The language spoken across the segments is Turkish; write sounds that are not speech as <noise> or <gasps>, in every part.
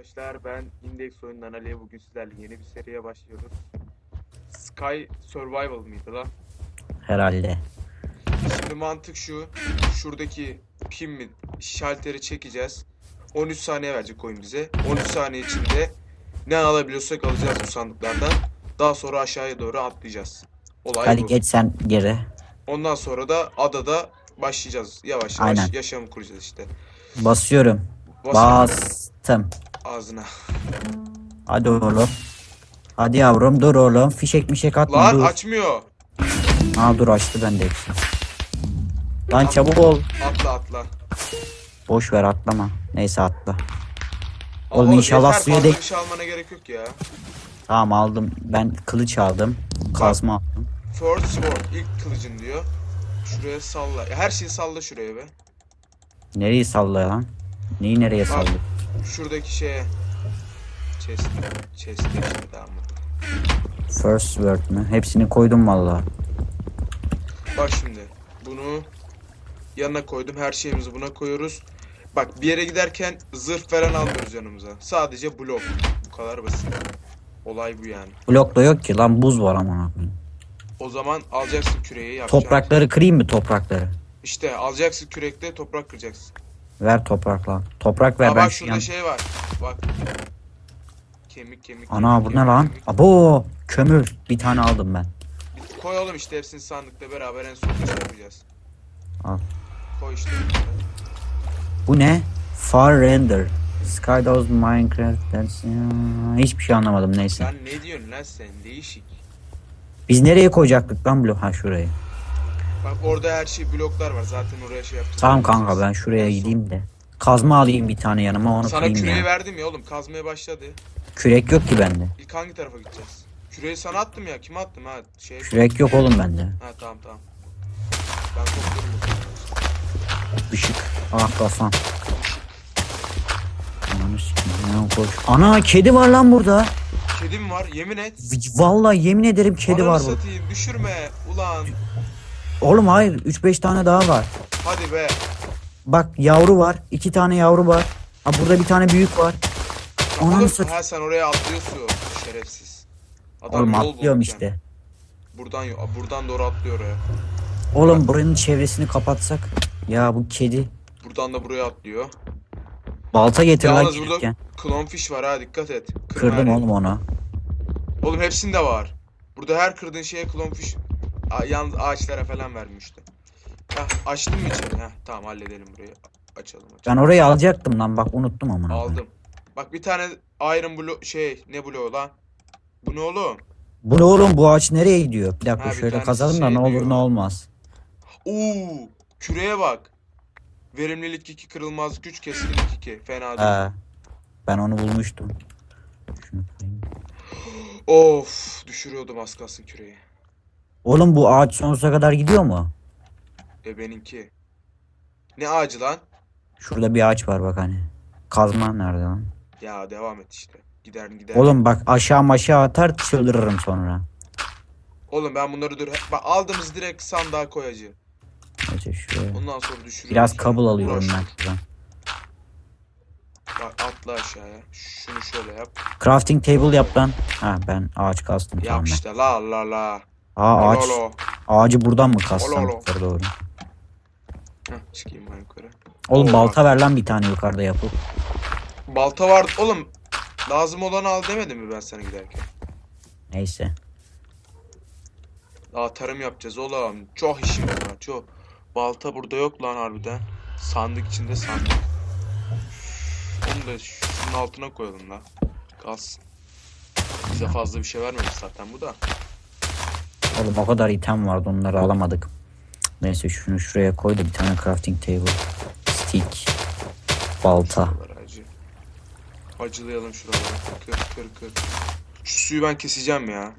Arkadaşlar ben Index oyundan Ali bugün sizlerle yeni bir seriye başlıyoruz. Sky Survival mıydı lan? Herhalde. Şimdi mantık şu. Şuradaki pin mi şalteri çekeceğiz. 13 saniye verecek oyun bize. 13 saniye içinde ne alabiliyorsak alacağız bu sandıklardan. Daha sonra aşağıya doğru atlayacağız. Olay Hadi bu. geç sen geri. Ondan sonra da adada başlayacağız. Yavaş yavaş Aynen. yaşamı kuracağız işte. Basıyorum. Bas Bastım. Ağzına. Hadi oğlum. Hadi yavrum dur oğlum. Fişek mişek atma Lan dur. açmıyor. Aa dur açtı bende hepsini. Lan çabuk ol. Atla atla. Boş ver atlama. Neyse atla. Ama Oğlum inşallah yeter, suya fazla dek- bir şey almana gerek yok ya. Tamam aldım. Ben kılıç aldım. Kazma aldım. First sword ilk kılıcın diyor. Şuraya salla. Her şeyi salla şuraya be. Nereyi salla lan? Neyi nereye Bak. salla? Şuradaki şeye. Chest. Chest'e işte tamam mı? First word mü? Hepsini koydum valla. Bak şimdi. Bunu yanına koydum. Her şeyimizi buna koyuyoruz. Bak bir yere giderken zırh falan almıyoruz yanımıza. Sadece blok. Bu kadar basit. Olay bu yani. Blok da yok ki lan buz var koyayım. O zaman alacaksın küreği yapacaksın. Toprakları kırayım mı toprakları? İşte alacaksın kürekle toprak kıracaksın. Ver toprak lan. Toprak ver Aa, ben bak şu şurada yan- şey var. Bak. Kemik kemik. Ana kemik, bu ne kemik, lan? kemik. Abo kömür. Bir tane aldım ben. Koy oğlum işte hepsini sandıkta beraber en son yapacağız. Al. Koy işte. Bu ne? Far render. Skydogs Minecraft. That's... Hiçbir şey anlamadım neyse. Sen ne diyorsun lan sen? Değişik. Biz nereye koyacaktık lan blok? Ha şuraya. Bak orada her şey bloklar var. Zaten oraya şey yapacağız. Tamam kanka ben şuraya gideyim de. Kazma alayım bir tane yanıma onu Sana kırayım küreği ya. verdim ya oğlum. Kazmaya başladı. Kürek yok ki bende. İlk hangi tarafa gideceğiz? Küreği sana attım ya. Kime attım ha? Şey. Kürek yok oğlum bende. Ha tamam tamam. Ben zaman. Işık. Ah kafam. Ananı sikeyim, ya koş. Ana kedi var lan burada. Kedi mi var? Yemin et. Vallahi yemin ederim kedi Ananı var burada. satayım. Düşürme. Ulan. Oğlum hayır 3-5 tane daha var. Hadi be. Bak yavru var. iki tane yavru var. Ha burada bir tane büyük var. Ananı Oğlum, satayım. ha sen oraya atlıyorsun. Şerefsiz. Adam Oğlum yol atlıyorum bulmuş işte. Buradan buradan doğru atlıyor oraya. Oğlum buranın çevresini kapatsak. Ya bu kedi. Buradan da buraya atlıyor. Balta getir lan Yalnız burada gelirken. clownfish var ha dikkat et. Kırma her Kırdım yeri. oğlum onu. Oğlum hepsinde var. Burada her kırdığın şeye clownfish A- yalnız ağaçlara falan vermişti. Heh, açtın mı içeri? Heh, tamam halledelim burayı. Açalım açalım. Ben orayı alacaktım lan bak unuttum ama. Aldım. Bak bir tane iron blue şey ne bloğu lan? Bu ne oğlum? Bu ne oğlum bu ağaç nereye gidiyor? Bir dakika Ha, bir şöyle kazalım da şey ne olur diyor. ne olmaz. Oo, küreye bak. Verimlilik 2, kırılmazlık 3, keskinlik 2. Fena değil. He. Ben onu bulmuştum. Şunu. Of, düşürüyordum az kalsın küreyi. Oğlum bu ağaç sonsuza kadar gidiyor mu? E benimki. Ne ağacı lan? Şurada bir ağaç var bak hani. Kazma nerede lan? Ya devam et işte. Gider gider. Oğlum bak aşağı maşağı atar çıldırırım sonra. Oğlum ben bunları dur. Bak aldığımız direkt sandığa koyacağım. Neyse şuraya. Ondan sonra düşürüyorum. Biraz kabul alıyorum Uğraş ben dur. şuradan. Bak atla aşağıya. Şunu şöyle yap. Crafting table yap lan. Ha ben ağaç kastım Yap tamam işte la la la. Aa ağaç. Olo, Ağacı buradan mı kassam Olo, olo. yukarı doğru? Heh, çıkayım ben yukarı. Oğlum Oo, balta ver lan bir tane yukarıda yapıp. Balta var. Oğlum lazım olanı al demedim mi ben sana giderken? Neyse. Daha tarım yapacağız oğlum. Çok işim var çok. Balta burada yok lan harbiden. Sandık içinde sandık. Onu da şunun altına koyalım la. Kalsın. Bize fazla bir şey vermemiş zaten bu da. Oğlum o kadar item vardı onları alamadık. Neyse şunu şuraya koy da bir tane crafting table. Stick. Balta. Acı. Acılayalım şuraları. Kır kır kır. Şu suyu ben keseceğim ya.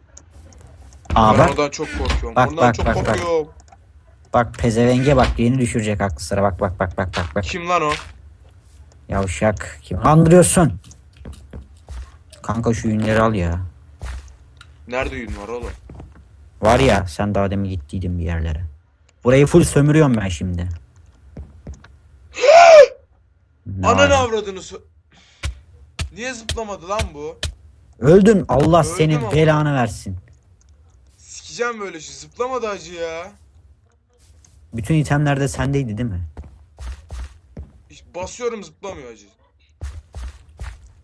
Aa ben bak ondan çok korkuyorum. Bak, ondan bak, çok bak, bak. korkuyorum. bak pezevenge bak yeni düşürecek aklı sıra bak bak bak bak bak bak. Kim lan o? Yavşak kim kandırıyorsun? Kanka şu yünleri al ya. Nerede yün var oğlum? Var ya sen daha demin gittiydin bir yerlere. Burayı full sömürüyorum ben şimdi. Ne Ananı avradını sö- Niye zıplamadı lan bu? Öldün. Allah Öldüm senin ama. belanı versin. Sikeceğim böyle şey. Zıplamadı acı ya. Bütün itemler de sendeydi değil mi? Basıyorum zıplamıyor acı.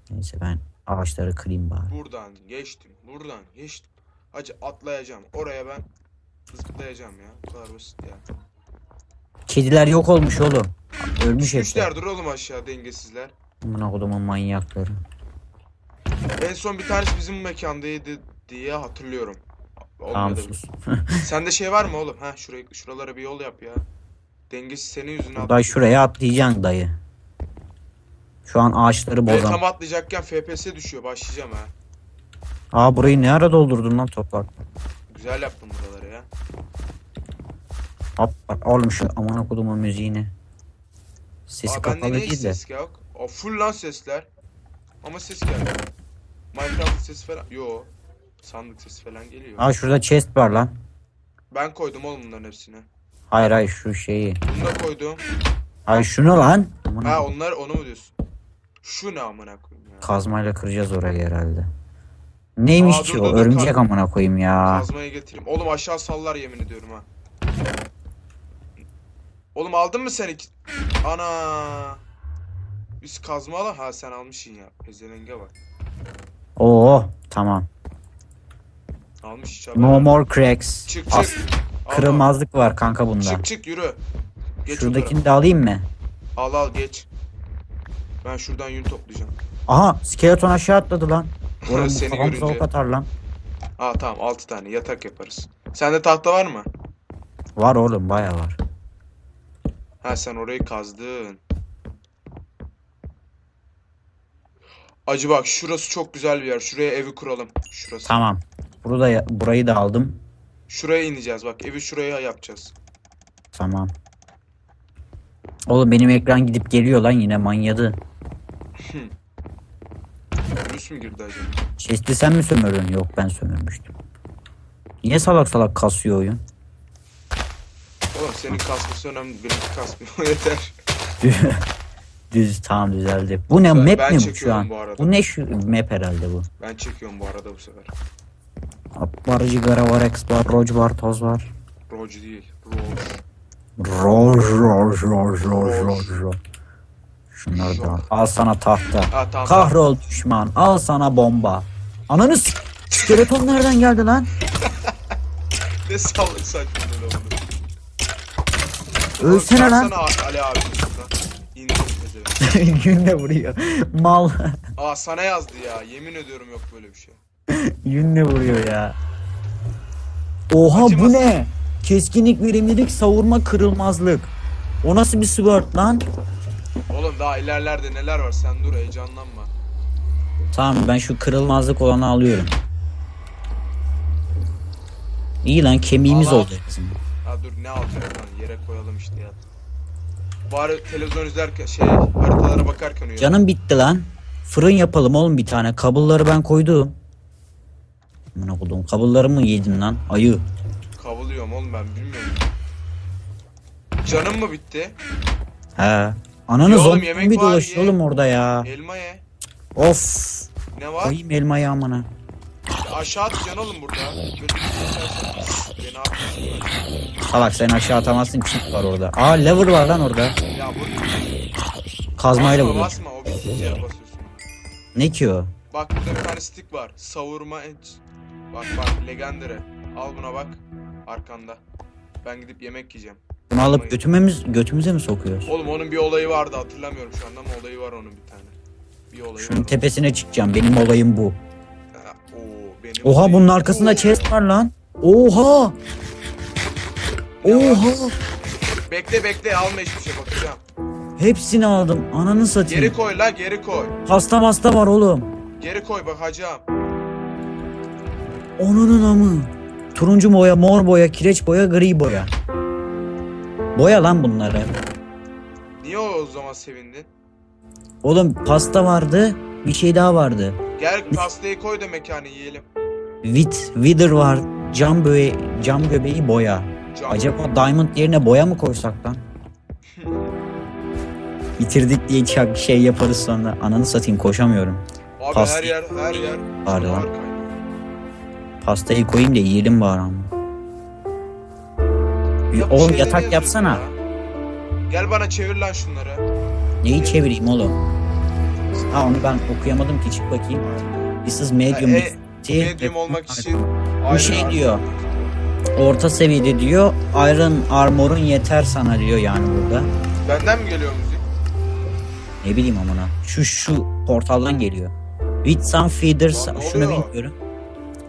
Neyse ben ağaçları kırayım bari. Buradan geçtim. Buradan geçtim. Acı atlayacağım. Oraya ben zıplayacağım ya. Bu kadar basit ya. Kediler yok olmuş oğlum. Ölmüş hepsi. Düşmüşlerdir oğlum aşağı dengesizler. Amına kodumun manyakları. En son bir tanesi bizim mekandaydı diye hatırlıyorum. Tamam Olmadı. sus. <laughs> Sende şey var mı oğlum? Ha şuraya şuralara bir yol yap ya. Dengesiz senin yüzünden Buradan şuraya atlayacaksın dayı. Şu an ağaçları bozan. tam atlayacakken FPS düşüyor. Başlayacağım ha. Aa burayı ne ara doldurdun lan toprak? Güzel yaptım buraları ya. Hop bak oğlum şu amına kodumun müziğini. Sesi Aa, bende kapalı niye hiç değil de. ses yok? O full lan sesler. Ama ses geldi. Minecraft sesi falan. Yo. Sandık sesi falan geliyor. Aa şurada chest var lan. Ben koydum oğlum bunların hepsini. Hayır hayır şu şeyi. Bunu da koydum. Hayır şunu lan. Amına Ha onlar onu mu diyorsun? Şu ne amına koyayım ya. Kazmayla kıracağız orayı herhalde. Neymiş Aa, ki dur, o? dur, dur, Örümcek kaz- amına koyayım ya. Kazmayı getireyim. Oğlum aşağı sallar yemin ediyorum ha. Oğlum aldın mı sen iki? Ana. Biz kazma ala. Ha sen almışsın ya. Pezevenge bak. Oo tamam. Almış hiç No more cracks. Çık As- çık. Al, kırılmazlık var kanka bunda. Çık çık yürü. Geç Şuradakini de alayım mı? Al al geç. Ben şuradan yün toplayacağım. Aha skeleton aşağı atladı lan. Oğlum Seni kafamıza görünce. ok atar lan. Aa tamam 6 tane yatak yaparız. Sende tahta var mı? Var oğlum baya var. Ha sen orayı kazdın. Acı bak şurası çok güzel bir yer. Şuraya evi kuralım. Şurası. Tamam. Burada ya- burayı da aldım. Şuraya ineceğiz bak. Evi şuraya yapacağız. Tamam. Oğlum benim ekran gidip geliyor lan yine manyadı. Virüs mü girdi acaba? Chest'i sen mi sömürdün? Yok ben sömürmüştüm. Niye salak salak kasıyor oyun? Oğlum senin kasması önemli. Benimki kasmıyor. <laughs> Yeter. <laughs> Düz tamam düzeldi. Bu ne map ben mi bu şu çekiyorum an? bu arada. Bu ne şu map herhalde bu. Ben çekiyorum bu arada bu sefer. Var cigara var, X var, Roj var, toz var. Roach değil. Roach. Roj, roj, roj, roj, roj, roj. Şunları da al. Sana tahta. Ha tamam. Kahrol düşman. Al sana bomba. Ananı s- Skeleton nereden geldi lan? <laughs> Ne salak saçma böyle oldu. Ölsene lan. Ali abi şuradan. İndir pezevenk. <laughs> Yünle vuruyor. Mal. Aa sana yazdı ya. Yemin ediyorum yok böyle bir şey. <laughs> Yünle vuruyor ya. Oha bu Acımasız. ne? Keskinlik, verimlilik, savurma, kırılmazlık. O nasıl bir sword lan? Oğlum daha ilerlerde neler var sen dur heyecanlanma. Tamam ben şu kırılmazlık olanı alıyorum. İyi lan kemiğimiz Al, al. oldu. bizim. Ha dur ne alacak lan yere koyalım işte ya. Bari televizyon izlerken şey haritalara bakarken uyan. Canım bitti lan. Fırın yapalım oğlum bir tane. Kabulları ben koydum. Amına koydum. Kabulları mı yedin lan? Ayı. Kavuluyorum oğlum ben bilmiyorum. Canım mı bitti? He. Ananı Ya zombi yemek bir dolaşıyor oğlum orada ya. Elma ye. Of. Ne var? Koyayım elmayı amına. Aşağı atacaksın oğlum burada. Bir şey Ya? Salak sen aşağı atamazsın çift var orada. Aa lever var lan orada. Ya bu Kazmayla vuruyor. basma o yere basıyorsun. Ne ki o? Bak burada bir tane stick var. Savurma et. Bak bak legendary. Al buna bak. Arkanda. Ben gidip yemek yiyeceğim. Bunu alıp götümemiz, götümüze mi sokuyoruz? Oğlum onun bir olayı vardı hatırlamıyorum şu anda ama olayı var onun bir tane. Bir olayı Şunun var. tepesine çıkacağım. Benim olayım bu. Ha, Oo, benim Oha olayım- bunun arkasında Oo. chest var lan. Oha. Ne var? Oha. Bekle bekle alma hiçbir şey bakacağım. Hepsini aldım. Ananı satayım. Geri koy la geri koy. Hasta hasta var oğlum. Geri koy bakacağım. Onunun amı. Turuncu boya, mor boya, kireç boya, gri boya. Boya lan bunları. Niye o, zaman sevindin? Oğlum pasta vardı. Bir şey daha vardı. Gel pastayı koy da mekanı yiyelim. Wit, wither var. Cam böğe, cam göbeği boya. Can. Acaba diamond yerine boya mı koysak lan? <laughs> Bitirdik diye çak şey yaparız sonra. Ananı satayım koşamıyorum. Abi Pasta- her yer her yer. Var lan. Pastayı koyayım da yiyelim bari ama. Oğlum şeyler yatak yapsana. ya. Gel bana çevir lan şunları. Neyi çevireyim oğlum? Ha onu ben okuyamadım ki çık bakayım. This is medium Ha, e. Medium olmak için Bu şey ayrı- diyor. Orta seviyede diyor. Iron armor'un yeter sana diyor yani burada. Benden mi geliyor müzik? Ne bileyim amına. Şu şu portaldan geliyor. With some feeders Lan şunu bilmiyorum.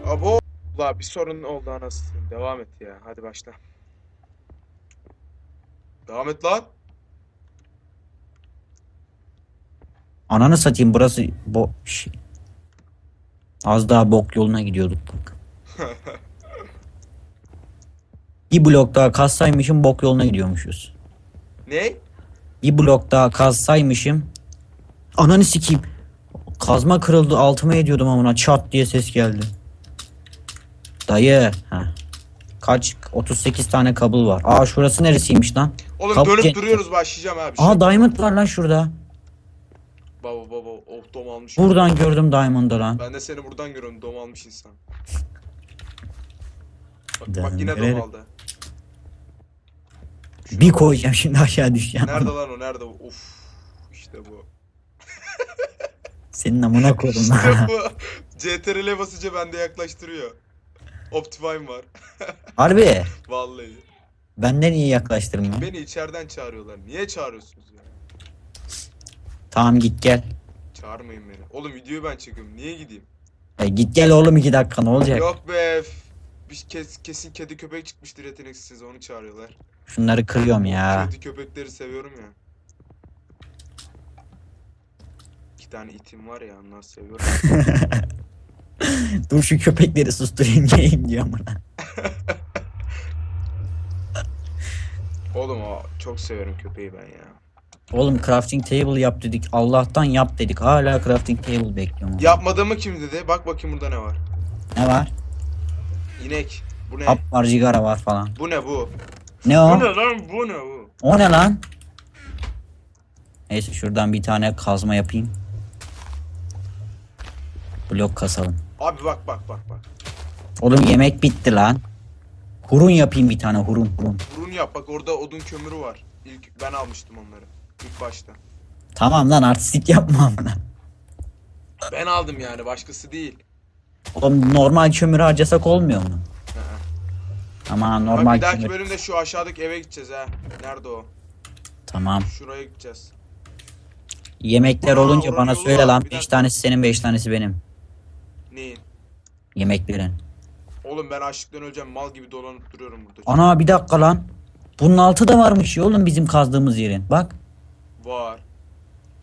Abo. La bir sorun oldu anasını. Devam et ya. Hadi başla. Devam et lan. Ananı satayım burası bo şey. Az daha bok yoluna gidiyorduk bak. <laughs> Bir blok daha kazsaymışım bok yoluna gidiyormuşuz. Ne? Bir blok daha kazsaymışım. Ananı sikeyim. Kazma kırıldı altıma ediyordum amına çat diye ses geldi. Dayı. Ha. Kaç? 38 tane kabul var. Aa şurası neresiymiş lan? Oğlum Kapı dönüp duruyoruz başlayacağım abi. Aa diamond var lan şurada. Baba baba oh dom almış. Buradan gördüm diamond'ı lan. Ben de seni buradan görüyorum dom almış insan. Bak, bak yine dom aldı. Bir koyacağım şimdi aşağı düşeceğim. Nerede lan o <laughs> nerede? Of işte bu. Senin amına koydum İşte lan. bu. CTRL'e basınca bende yaklaştırıyor. Optifine var. <laughs> Harbi. Vallahi. Benden iyi yaklaştırma. Beni içeriden çağırıyorlar. Niye çağırıyorsunuz ya? Tamam git gel. Çağırmayın beni. Oğlum videoyu ben çekiyorum. Niye gideyim? E, git gel oğlum iki dakika ne olacak? Yok be. Bir kes, kesin kedi köpek çıkmıştır yeteneksiz onu çağırıyorlar. Şunları kırıyorum ya. Kedi köpekleri seviyorum ya. İki tane itim var ya onlar seviyorum. <laughs> <laughs> Dur şu köpekleri susturayım <laughs> diyeyim diyor amına. Oğlum o çok severim köpeği ben ya. Oğlum crafting table yap dedik. Allah'tan yap dedik. Hala crafting table bekliyorum. Yapmadığımı kim dedi? Bak bakayım burada ne var. Ne var? İnek. Bu ne? Hap var, cigara var falan. Bu ne bu? Ne Bu o? ne lan bu ne bu? O ne lan? Neyse şuradan bir tane kazma yapayım. Blok kasalım. Abi bak bak bak bak. Oğlum yemek bitti lan. Hurun yapayım bir tane hurun hurun. Burun yap bak orada odun kömürü var. İlk ben almıştım onları. İlk başta. Tamam lan artistik yapma amına. Ben aldım yani başkası değil. Oğlum normal kömür harcasak olmuyor mu? Hı hı. Ama Bak normal bir dahaki kömür. bölümde şu aşağıdaki eve gideceğiz ha. Nerede o? Tamam. Şuraya gideceğiz. Yemekler Aa, olunca oranın bana yolu söyle var, lan. bir 5 dakika. tanesi senin 5 tanesi benim. Neyin? Yemeklerin. Oğlum ben açlıktan öleceğim. Mal gibi dolanıp duruyorum burada. Ana bir dakika lan. Bunun altı da varmış ya oğlum bizim kazdığımız yerin. Bak. Var.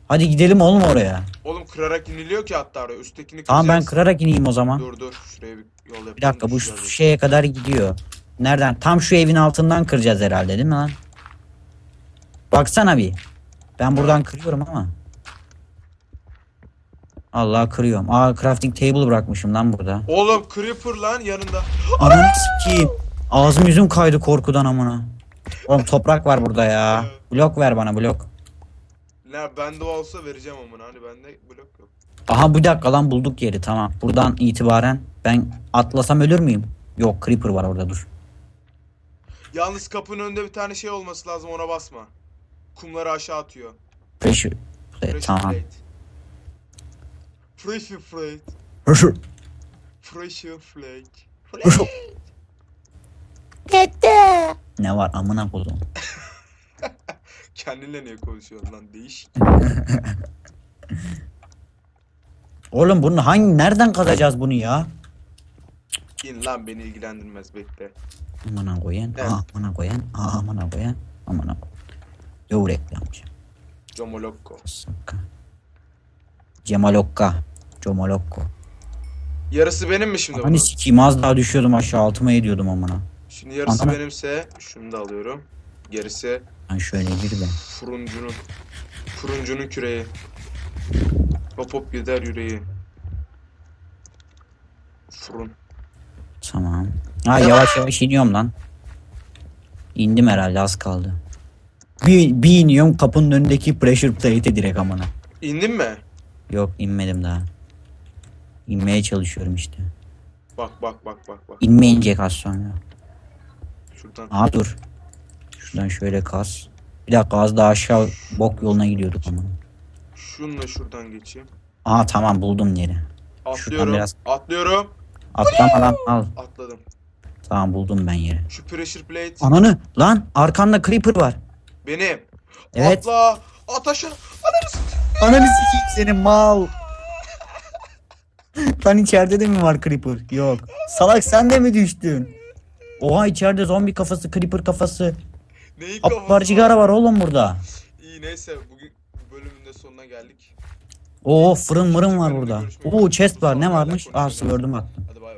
Hadi gidelim oğlum oraya. Oğlum kırarak iniliyor ki hatta oraya. Üsttekini Tamam ben kırarak ineyim o zaman. Dur dur. Şuraya bir yol yapalım. Bir dakika bu düşeceğiz. şeye kadar gidiyor. Nereden? Tam şu evin altından kıracağız herhalde değil mi lan? Baksana bir. Ben buradan kırıyorum ama. Allah kırıyorum. Aa crafting table bırakmışım lan burada. Oğlum Creeper lan yanında. <gasps> Ananı sikeyim. Ağzım yüzüm kaydı korkudan amına. Oğlum toprak var burada ya. Blok ver bana blok. Ne bende olsa vereceğim amına. Hani bende blok yok. Aha bir dakika lan bulduk yeri tamam. Buradan itibaren ben atlasam ölür müyüm? Yok creeper var orada dur. Yalnız kapının önünde bir tane şey olması lazım ona basma. Kumları aşağı atıyor. Pressure. Pressure tamam. plate. Pressure plate. Pressure plate. ne var amına koydum. <laughs> Kendinle niye konuşuyorsun lan değişik. <laughs> Oğlum bunu hangi nereden kazacağız bunu ya? İn lan beni ilgilendirmez bekle. Amına koyan, Evet. aa, amına koyan, aa, amına koyan, amına koyan. Yo reklamcı. Comolokko. Sakka. Cemalokka. Cemalokko. Yarısı benim mi şimdi Hani bunun? sikeyim az daha düşüyordum aşağı altıma ediyordum amına. Şimdi yarısı Ana. benimse şunu da alıyorum. Gerisi Ben şöyle bir de. furuncunun. Furuncunun küreği. Hop hop gider yüreği. Furun. Tamam. Ha yavaş yavaş iniyorum lan. İndim herhalde az kaldı. Bir, bir iniyorum kapının önündeki pressure plate'e direkt amına. İndin mi? Yok inmedim daha. İnmeye çalışıyorum işte. Bak bak bak bak bak. İnmeyince az sonra. Şuradan. Aa dur. Şuradan şöyle kas. Bir dakika az daha aşağı bok yoluna gidiyorduk amına. Şununla şuradan geçeyim. Aa tamam buldum yeri. Atlıyorum. biraz- Atlıyorum. Atlama lan al. Atladım. Tamam buldum ben yeri. Şu pressure plate Ananı lan arkanda creeper var. benim. Evet. Atla. At aşağı. Ananı sikeyim senin mal. Lan içeride de mi var creeper? Yok. Salak sen de mi düştün? Oha içeride zombi kafası, creeper kafası. Neyin kafası Aplar cigara var oğlum burada. İyi neyse bugün bu bölümün de sonuna geldik. Oo fırın mırın var burada. Oo chest var ne varmış? konuşuruz. gördüm attım.